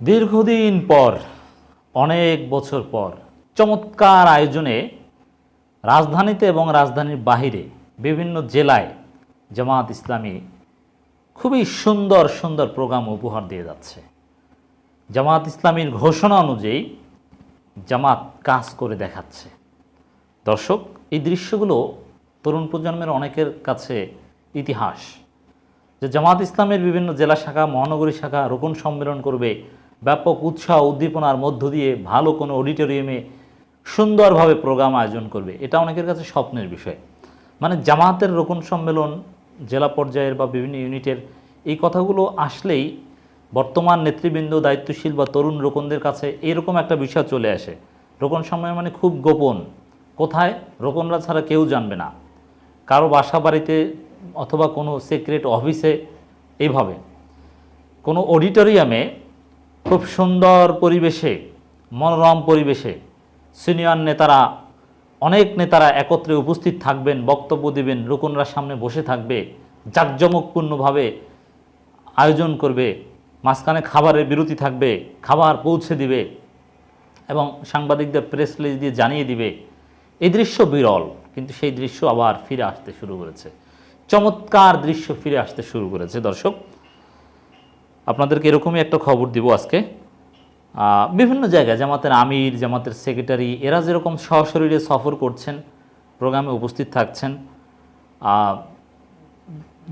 দীর্ঘদিন পর, অনেক বছর পর, চমৎকার আয়োজনে রাজধানীতে এবং রাজধানীর বাহিরে বিভিন্ন জেলায় জামাত ইসলামী খুবই সুন্দর সুন্দর প্রোগ্রাম উপহার দিয়ে যাচ্ছে। জামাত ইসলামীর ঘোষণা অনুযায়ী জামাত কাজ করে দেখাচ্ছে। দর্শক, এই দৃশ্যগুলো তরুণ প্রজন্মের অনেকের কাছে ইতিহাস। যে জামাত ইসলামের বিভিন্ন জেলা শাখা, মহানগরী শাখা রোকন সম্মেলন করবে ব্যাপক উৎসাহ উদ্দীপনার মধ্য দিয়ে ভালো কোনো অডিটোরিয়ামে সুন্দরভাবে প্রোগ্রাম আয়োজন করবে। এটা অনেকের কাছে স্বপ্নের বিষয়। মানে জামাতের রোকন সম্মেলন, জেলা পর্যায়ের বা বিভিন্ন ইউনিটের এই কথাগুলো আসলেই বর্তমান নেতৃবৃন্দ, দায়িত্বশীল বা তরুণ রোকনদের কাছে এরকম একটা বিষয় চলে আসে। রোকন সম্মেলন মানে খুব গোপন। কোথায়? রোকনরা ছাড়া কেউ জানবে না। কারও বাসা বাড়িতে অথবা কোনো সিক্রেট অফিসে এইভাবে কোনো অডিটোরিয়ামে খুব সুন্দর পরিবেশে, মনোরম পরিবেশে সিনিয়র নেতারা, অনেক নেতারা একত্রে উপস্থিত থাকবেন, বক্তব্য দেবেন, রুকনরা সামনে বসে থাকবে, জাঁকজমকপূর্ণভাবে আয়োজন করবে, মাঝখানে খাবারের বিরতি থাকবে, খাবার পৌঁছে দিবে এবং সাংবাদিকদের প্রেস রিলিজ দিয়ে জানিয়ে দিবে। এই দৃশ্য বিরল, কিন্তু সেই দৃশ্য আবার ফিরে আসতে শুরু করেছে। চমৎকার দৃশ্য ফিরে আসতে শুরু করেছে, দর্শক। আপনাদেরকে এরকমই একটা খবর দিব আজকে। বিভিন্ন জায়গায় জামাতের আমির, জামাতের সেক্রেটারি, এরা যেরকম সশরীরে সফর করছেন, প্রোগ্রামে উপস্থিত থাকছেন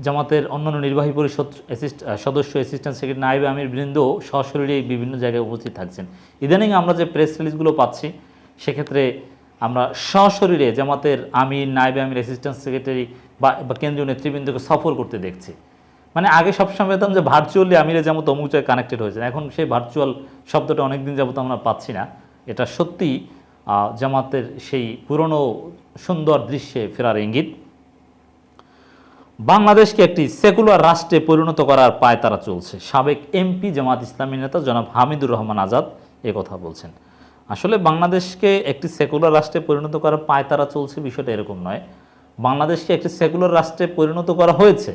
জামাতের অন্যান্য নির্বাহী পরিষদ অ্যাসিস্ট সদস্য অ্যাসিস্ট্যান্ট সেক্রেটারি নাইবে আমির বৃন্দ সশরীরে বিভিন্ন জায়গায় উপস্থিত থাকছেন। ইদানিং আমরা যে প্রেস রিলিজগুলো পাচ্ছি, সেক্ষেত্রে আমরা সশরীরে জামাতের আমির নাইবে আমির অ্যাসিস্ট্যান্ট সেক্রেটারি বা কেন্দ্রীয় নেতৃবৃন্দকে সফর করতে দেখছি। মানে আগে সবসময় পেতাম যে ভার্চুয়ালি আমিরে যেমন অমুক জায়গায় কানেক্টেড হয়েছে এখন সেই ভার্চুয়াল শব্দটা অনেকদিন যাবত আমরা পাচ্ছি না। এটা সত্যি জামাতের সেই পুরনো সুন্দর দৃশ্যে ফেরার ইঙ্গিত। বাংলাদেশকে একটি সেকুলার রাষ্ট্রে পরিণত করার পায় তারা চলছে। সাবেক এমপি জামাত ইসলামী নেতা জনাব হামিদুর রহমান আজাদ কথা বলছেন। আসলে বাংলাদেশকে একটি সেকুলার রাষ্ট্রে পরিণত করার পায় তারা চলছে বিষয়টা এরকম নয়। বাংলাদেশকে একটি সেকুলার রাষ্ট্রে পরিণত করা হয়েছে।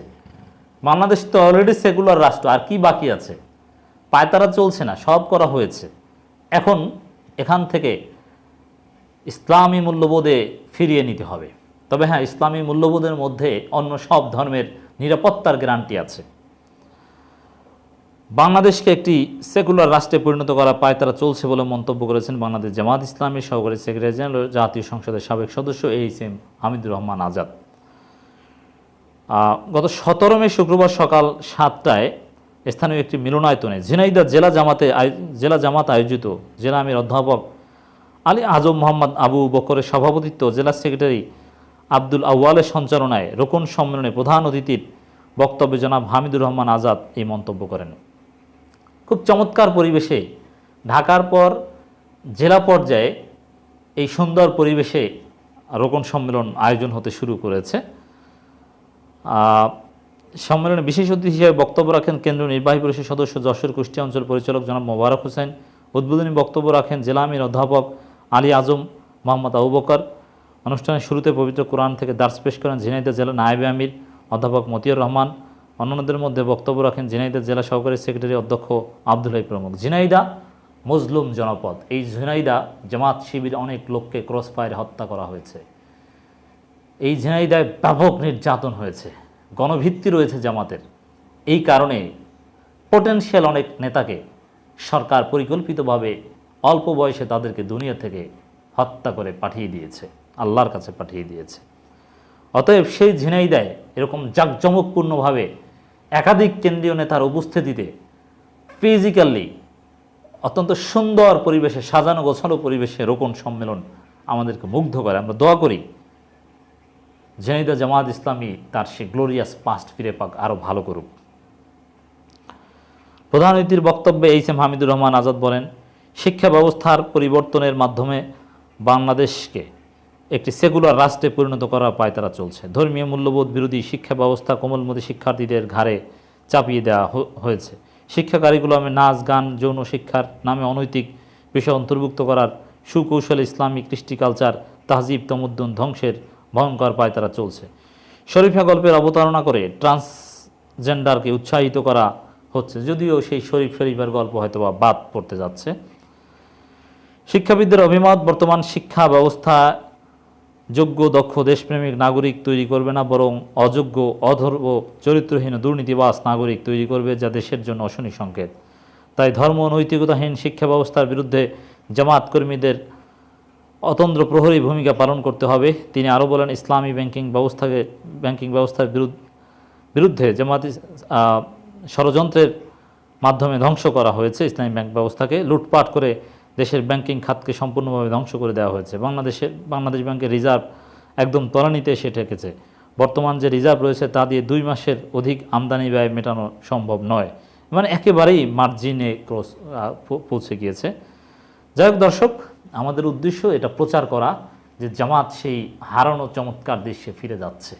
বাংলাদেশ তো অলরেডি সেকুলার রাষ্ট্র, আর কি বাকি আছে? পায়তারা চলছে না, সব করা হয়েছে। এখন এখান থেকে ইসলামী মূল্যবোধে ফিরিয়ে নিতে হবে। তবে হ্যাঁ ইসলামী মূল্যবোধের মধ্যে অন্য সব ধর্মের নিরাপত্তার গ্যারান্টি আছে। বাংলাদেশকে একটি সেকুলার রাষ্ট্রে পরিণত করা পায়তারা চলছে বলে মন্তব্য করেছেন বাংলাদেশ জামাত ইসলামী সহকারী সেক্রেটারি জেনারেল জাতীয় সংসদের সাবেক সদস্য এইচ এম হামিদুর রহমান আজাদ। গত সতেরো মে শুক্রবার সকাল সাতটায় স্থানীয় একটি মিলনায়তনে ঝিনাইদহ জেলা জামাতে জেলা জামাত আয়োজিত জেলা আমির অধ্যাপক আলী আজম মোহাম্মদ আবু বকরের সভাপতিত্ব জেলা সেক্রেটারি আব্দুল আউয়ালের সঞ্চালনায় রোকন সম্মেলনে প্রধান অতিথির বক্তব্যে জনাব হামিদুর রহমান আজাদ এই মন্তব্য করেন। খুব চমৎকার পরিবেশে ঢাকার পর জেলা পর্যায়ে এই সুন্দর পরিবেশে রোকন সম্মেলন আয়োজন হতে শুরু করেছে। সম্মেলনে বিশেষ অতিথি হিসেবে বক্তব্য রাখেন কেন্দ্রীয় নির্বাহী পরিষদ সদস্য যশোর কুষ্টিয়া অঞ্চল পরিচালক জনাব মোবারক হোসেন। উদ্বোধনী বক্তব্য রাখেন জেলা আমির অধ্যাপক আলী আজম মোহাম্মদ আবু বকর। অনুষ্ঠানের শুরুতে পবিত্র কোরআন থেকে দার্স পেশ করেন ঝিনাইদহ জেলা নায়েবে আমির অধ্যাপক মতিউর রহমান। অন্যান্যদের মধ্যে বক্তব্য রাখেন ঝিনাইদহ জেলা সহকারী সেক্রেটারি অধ্যক্ষ আব্দুল হাই প্রমুখ। ঝিনাইদা মজলুম জনপদ। এই ঝিনাইদা জামাত শিবির অনেক লোককে ক্রস ফায়ারে হত্যা করা হয়েছে। এই ঝিনাইদায় ব্যাপক নির্যাতন হয়েছে গণভিত্তি রয়েছে জামাতের। এই কারণে পোটেনশিয়াল অনেক নেতাকে সরকার পরিকল্পিতভাবে অল্প বয়সে তাদেরকে দুনিয়া থেকে হত্যা করে পাঠিয়ে দিয়েছে, আল্লাহর কাছে পাঠিয়ে দিয়েছে। অতএব সেই ঝিনাইদায় এরকম জাঁকজমকপূর্ণভাবে একাধিক কেন্দ্রীয় নেতার উপস্থিতিতে ফিজিক্যালি অত্যন্ত সুন্দর পরিবেশে সাজানো গোছানো পরিবেশে রোকন সম্মেলন আমাদেরকে মুগ্ধ করে। আমরা দোয়া করি ঝিনাইদহ জামাত ইসলামী তার সে গ্লোরিয়াস পাস্ট ফিরে পাক আরও ভালো করুক। প্রধান বক্তব্যে এইচ এম হামিদুর রহমান আজাদ বলেন, শিক্ষা ব্যবস্থার পরিবর্তনের মাধ্যমে বাংলাদেশকে একটি সেকুলার রাষ্ট্রে পরিণত করার পায় তারা চলছে। ধর্মীয় মূল্যবোধ বিরোধী শিক্ষা ব্যবস্থা কোমলমতি শিক্ষার্থীদের ঘাড়ে চাপিয়ে দেওয়া হয়েছে। শিক্ষা কারিকুলামে নাচ, গান, যৌন শিক্ষার নামে অনৈতিক বিষয় অন্তর্ভুক্ত করার সুকৌশল ইসলামিক কৃষ্টি কালচার তাহজিব, তমুদ্দুন ধ্বংসের ভয়ঙ্কর পায় তারা চলছে। শরীফা গল্পের অবতারণা করে ট্রান্সজেন্ডারকে উৎসাহিত করা হচ্ছে, যদিও সেই শরীফ শরীফের গল্প হয়তো বা বাদ পড়তে যাচ্ছে। শিক্ষাবিদদের অভিমত, বর্তমান শিক্ষা ব্যবস্থা যোগ্য, দক্ষ, দেশপ্রেমিক নাগরিক তৈরি করবে না, বরং অযোগ্য, অধর্ব, চরিত্রহীন দুর্নীতিবাস নাগরিক তৈরি করবে যা দেশের জন্য অশনি সংকেত। তাই ধর্ম নৈতিকতাহীন শিক্ষা ব্যবস্থার বিরুদ্ধে জামাত কর্মীদের অতন্দ্র প্রহরী ভূমিকা পালন করতে হবে। তিনি আরও বলেন, ইসলামী ব্যাংকিং ব্যবস্থাকে, ব্যাংকিং ব্যবস্থার বিরুদ্ধ জামাত ষড়যন্ত্রের মাধ্যমে ধ্বংস করা হয়েছে। ইসলামী ব্যাংক ব্যবস্থাকে লুটপাট করে দেশের ব্যাংকিং খাতকে সম্পূর্ণভাবে ধ্বংস করে দেওয়া হয়েছে। বাংলাদেশের বাংলাদেশ ব্যাংকের রিজার্ভ একদম তলানিতে এসে ঠেকেছে। বর্তমান যে রিজার্ভ রয়েছে, তা দিয়ে দুই মাসের অধিক আমদানি ব্যয় মেটানো সম্ভব নয়। মানে একেবারেই মার্জিনে ক্রস পৌঁছে গিয়েছে। যাই হোক দর্শক আমাদের উদ্দেশ্য এটা প্রচার করা যে জামাত সেই হারানো চমৎকার দেশে ফিরে যাচ্ছে।